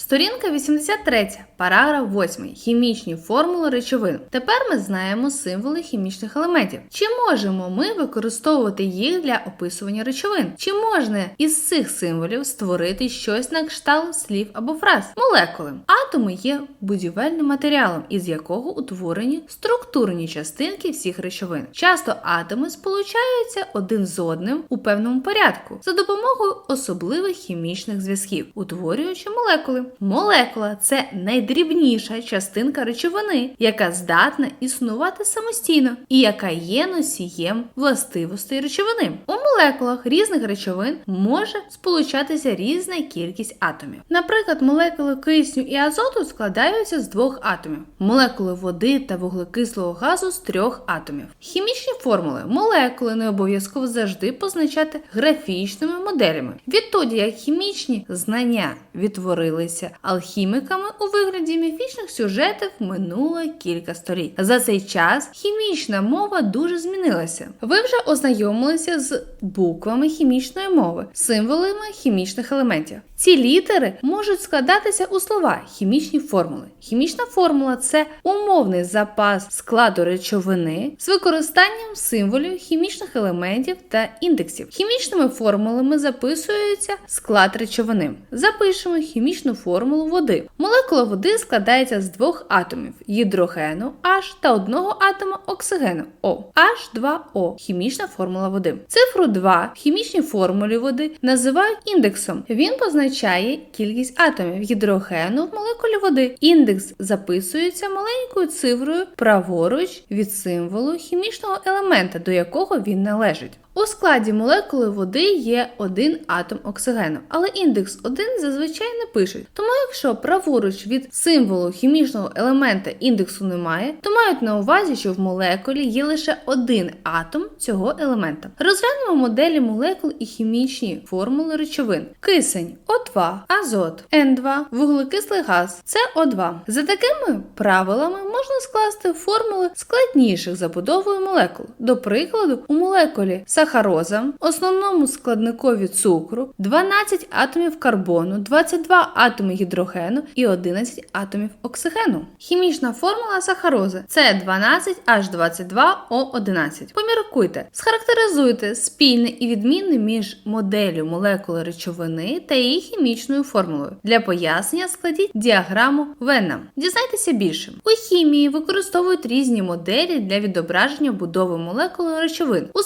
Сторінка 83, параграф 8. Хімічні формули речовин. Тепер ми знаємо символи хімічних елементів. Чи можемо ми використовувати їх для описування речовин? Чи можна із цих символів створити щось на кшталт слів або фраз? Молекули. Атоми є будівельним матеріалом, із якого утворені структурні частинки всіх речовин. Часто атоми сполучаються один з одним у певному порядку за допомогою особливих хімічних зв'язків, утворюючи молекули. Молекула це найдрібніша частинка речовини, яка здатна існувати самостійно і яка є носієм властивостей речовини. У молекулах різних речовин може сполучатися різна кількість атомів. Наприклад, молекули кисню і азоту складаються з двох атомів, молекули води та вуглекислого газу з трьох атомів. Хімічні формули молекули не обов'язково завжди позначати графічними моделями. Відтоді як хімічні знання відтворилися алхіміками у вигляді міфічних сюжетів минуло кілька століть. За цей час хімічна мова дуже змінилася. Ви вже ознайомилися з буквами хімічної мови, символами хімічних елементів. Ці літери можуть складатися у слова хімічні формули. Хімічна формула це умовний запас складу речовини з використанням символів хімічних елементів та індексів. Хімічними формулами записується склад речовини. Запишемо хімічну формулу води. Молекула води складається з двох атомів гідрогену H та одного атома оксигену O. H2O – хімічна формула води. Цифру 2 в хімічній формулі води називають індексом. Він позначає кількість атомів гідрогену в молекулі води. Індекс записується маленькою цифрою праворуч від символу хімічного елемента, до якого він належить. У складі молекули води є один атом оксигену, але індекс 1 зазвичай не пишуть. Тому якщо праворуч від символу хімічного елемента індексу немає, то мають на увазі, що в молекулі є лише один атом цього елемента. Розглянемо моделі молекул і хімічні формули речовин: кисень О2, азот, N2, вуглекислий газ СО2. За такими правилами можна скласти формули складніших забудовою молекул. До прикладу, у молекулі сахароза, основному складникові цукру, 12 атомів карбону, 22 атоми гідрогену і 11 атомів оксигену. Хімічна формула сахароза це 12H22O11. Поміркуйте, схарактеризуйте спільне і відмінне між моделлю молекули речовини та її хімічною формулою. Для пояснення складіть діаграму Венна. Дізнайтеся більше. У хімії використовують різні моделі для відображення будови молекул речовин. У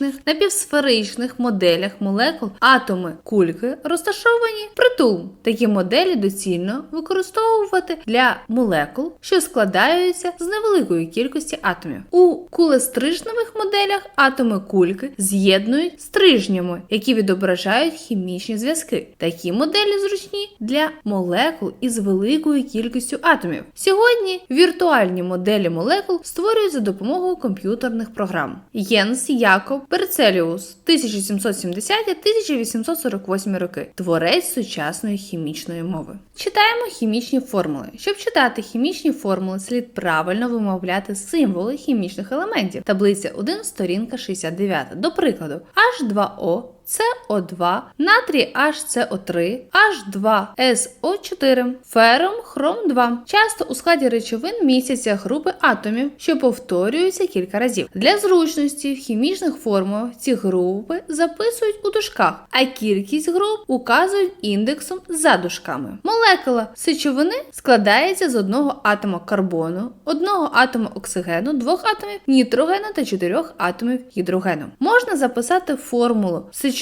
сферичних, напівсферичних моделях молекул атоми кульки розташовані притул. Такі моделі доцільно використовувати для молекул, що складаються з невеликої кількості атомів. У кулестрижневих моделях атоми кульки з'єднують стрижнями, які відображають хімічні зв'язки. Такі моделі зручні для молекул із великою кількістю атомів. Сьогодні віртуальні моделі молекул створюють за допомогою комп'ютерних програм. Єнс Якоб Берцеліус 1770-1848 роки, творець сучасної хімічної мови. Читаємо хімічні формули. Щоб читати хімічні формули, слід правильно вимовляти символи хімічних елементів. Таблиця 1, сторінка 69. До прикладу, H2O СО2, натрій HCO3, H2SO4, фером хром 2. Часто у складі речовин містяться групи атомів, що повторюються кілька разів. Для зручності в хімічних формулах ці групи записують у дужках, а кількість груп указують індексом за дужками. Молекула сечовини складається з одного атома карбону, одного атома оксигену, двох атомів нітрогену та чотирьох атомів гідрогену. Можна записати формулу сечовини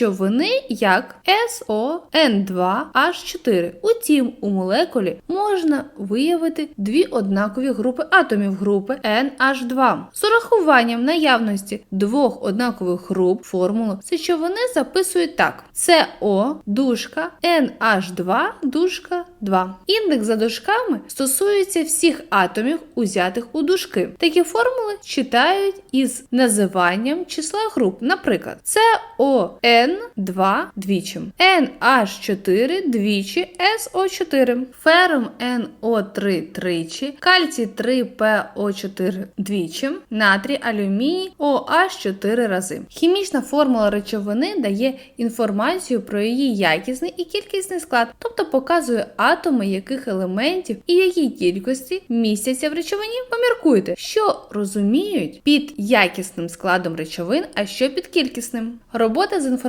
як SON2H4. Утім, у молекулі можна виявити дві однакові групи атомів групи NH2. З урахуванням наявності двох однакових груп формулу сечовини записують так: CO дужка NH2 дужка 2. Індекс за дужками стосується всіх атомів, узятих у дужки. Такі формули читають із називанням числа груп. Наприклад, CON N2 двічим, NH4 двічі SO4, ферум NO3 тричі, кальцій 3PO4 двічі, натрій алюміній OH4 рази. Хімічна формула речовини дає інформацію про її якісний і кількісний склад, тобто показує атоми яких елементів і які кількості містяться в речовині. Поміркуйте, що розуміють під якісним складом речовин, а що під кількісним. Робота з інформацією.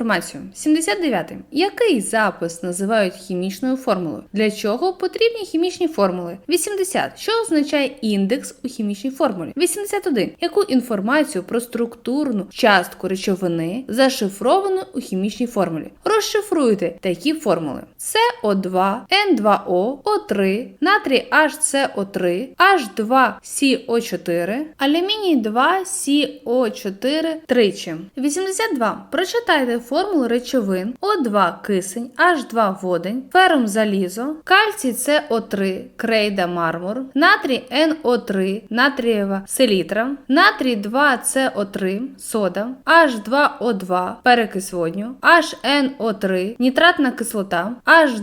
79. Який запис називають хімічною формулою? Для чого потрібні хімічні формули? 80. Що означає індекс у хімічній формулі? 81. Яку інформацію про структурну частку речовини зашифровано у хімічній формулі? Розшифруйте такі формули: СО2, N2O, O3, натрій HCO3, H2CO4, алюміній 2 CO4 тричі. 82. Прочитайте формулу речовин О2 кисень, H2 водень, ферум залізо, кальцій СО3, крейда мармур, натрій NO3, натрієва селітра, натрій 2 СО3, сода, H2O2, перекис водню, HNO3, нітратна кислота,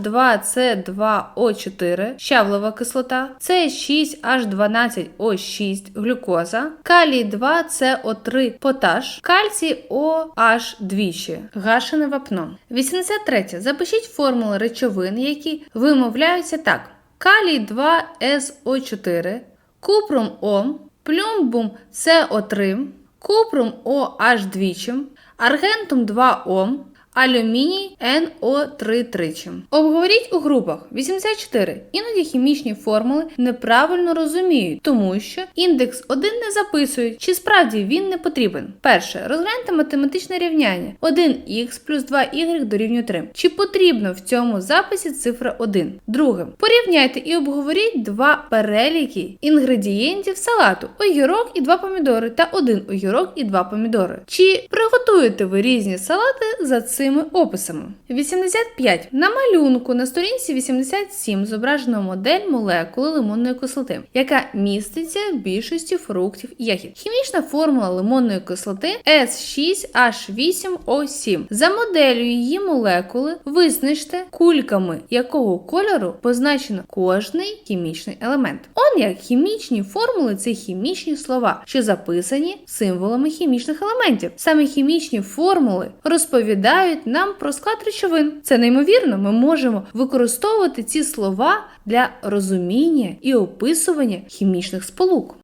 H2C2O4, щавлова кислота, С6H12O6, глюкоза, калій 2 СО3, поташ, кальцій OH двічі, гашене вапно. 83. Запишіть формули речовин, які вимовляються так: калій 2 СО4, купрум О, плюмбум СО3, купрум OH двічі, аргентум 2 О, алюміній НО3 тричі. Обговоріть у групах 84. Іноді хімічні формули неправильно розуміють, тому що індекс 1 не записують, чи справді він не потрібен. Перше, розгляньте математичне рівняння 1х плюс 2y дорівнює 3. Чи потрібно в цьому записі цифра 1? Друге, порівняйте і обговоріть два переліки інгредієнтів салату: огірок і два помідори та один огірок і два помідори. Чи приготуєте ви різні салати за цими описами? 85. На малюнку на сторінці 87 зображено модель молекули лимонної кислоти, яка міститься в більшості фруктів і ягід. Хімічна формула лимонної кислоти S6H8O7. За моделлю її молекули визначте кульками якого кольору позначено кожний хімічний елемент. Он як хімічні формули це хімічні слова, що записані символами хімічних елементів. Саме хімічні формули розповідають нам про склад речовин. Це неймовірно, ми можемо використовувати ці слова для розуміння і описування хімічних сполук.